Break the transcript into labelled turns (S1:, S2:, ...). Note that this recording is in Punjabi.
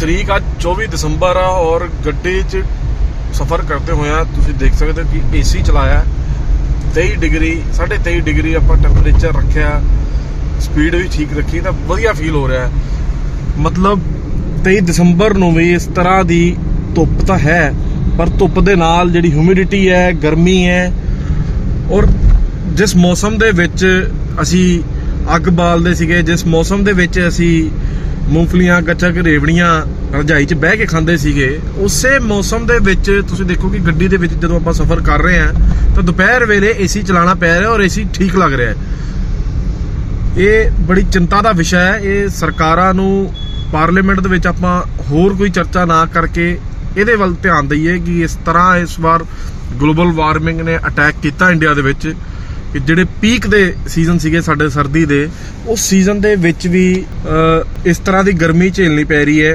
S1: ਤਰੀਕ ਅੱਜ 24 ਦਸੰਬਰ ਆ ਔਰ ਗੱਡੀ 'ਚ ਸਫ਼ਰ ਕਰਦੇ ਹੋਇਆ ਤੁਸੀਂ ਦੇਖ ਸਕਦੇ ਹੋ ਕਿ ਏਸੀ ਚਲਾਇਆ 23 ਡਿਗਰੀ 23.5 ਡਿਗਰੀ ਆਪਾਂ ਟੈਂਪਰੇਚਰ ਰੱਖਿਆ। ਸਪੀਡ ਵੀ ਠੀਕ ਰੱਖੀ, ਤਾਂ ਵਧੀਆ ਫੀਲ ਹੋ ਰਿਹਾ ਮਤਲਬ 23 ਦਸੰਬਰ ਨੂੰ ਵੀ ਇਸ ਤਰ੍ਹਾਂ ਦੀ ਧੁੱਪ ਤਾਂ ਹੈ, ਪਰ ਧੁੱਪ ਦੇ ਨਾਲ ਜਿਹੜੀ ਹਿਊਮਿਡਿਟੀ ਹੈ, ਗਰਮੀ ਹੈ, ਔਰ ਜਿਸ ਮੌਸਮ ਦੇ ਵਿੱਚ ਅਸੀਂ ਅੱਗ ਬਾਲਦੇ ਸੀਗੇ, ਜਿਸ ਮੌਸਮ ਦੇ ਵਿੱਚ ਅਸੀਂ ਮੂੰਗਫਲੀਆਂ, ਗੱਚਕ ਰੇਵੜੀਆਂ ਰਜਾਈ 'ਚ ਬਹਿ ਕੇ ਖਾਂਦੇ ਸੀਗੇ। ਉਸੇ ਮੌਸਮ ਦੇ ਵਿੱਚ ਤੁਸੀਂ ਦੇਖੋ ਕਿ ਗੱਡੀ ਦੇ ਵਿੱਚ ਜਦੋਂ ਆਪਾਂ ਸਫ਼ਰ ਕਰ ਰਹੇ ਹਾਂ, ਤਾਂ ਦੁਪਹਿਰ ਵੇਲੇ ਏਸੀ ਚਲਾਉਣਾ ਪੈ ਰਿਹਾ ਔਰ ਏਸੀ ਠੀਕ ਲੱਗ ਰਿਹਾ ਹੈ। ਇਹ ਬੜੀ ਚਿੰਤਾ ਦਾ ਵਿਸ਼ਾ ਹੈ। ਇਹ ਸਰਕਾਰਾਂ ਨੂੰ ਪਾਰਲੀਮੈਂਟ ਦੇ ਵਿੱਚ ਆਪਾਂ ਹੋਰ ਕੋਈ ਚਰਚਾ ਨਾ ਕਰਕੇ ਇਹਦੇ ਵੱਲ ਧਿਆਨ ਦਈਏ ਕਿ ਇਸ ਤਰ੍ਹਾਂ ਇਸ ਵਾਰ ਗਲੋਬਲ ਵਾਰਮਿੰਗ ਨੇ ਅਟੈਕ ਕੀਤਾ ਇੰਡੀਆ ਦੇ ਵਿੱਚ। ਕਿ ਜਿਹੜੇ ਪੀਕ ਦੇ ਸੀਜ਼ਨ ਸੀਗੇ ਸਾਡੇ ਸਰਦੀ ਦੇ, ਉਸ ਸੀਜ਼ਨ ਦੇ ਵਿੱਚ ਵੀ ਇਸ ਤਰ੍ਹਾਂ ਦੀ ਗਰਮੀ ਝੇਲਣੀ ਪੈ ਰਹੀ ਹੈ।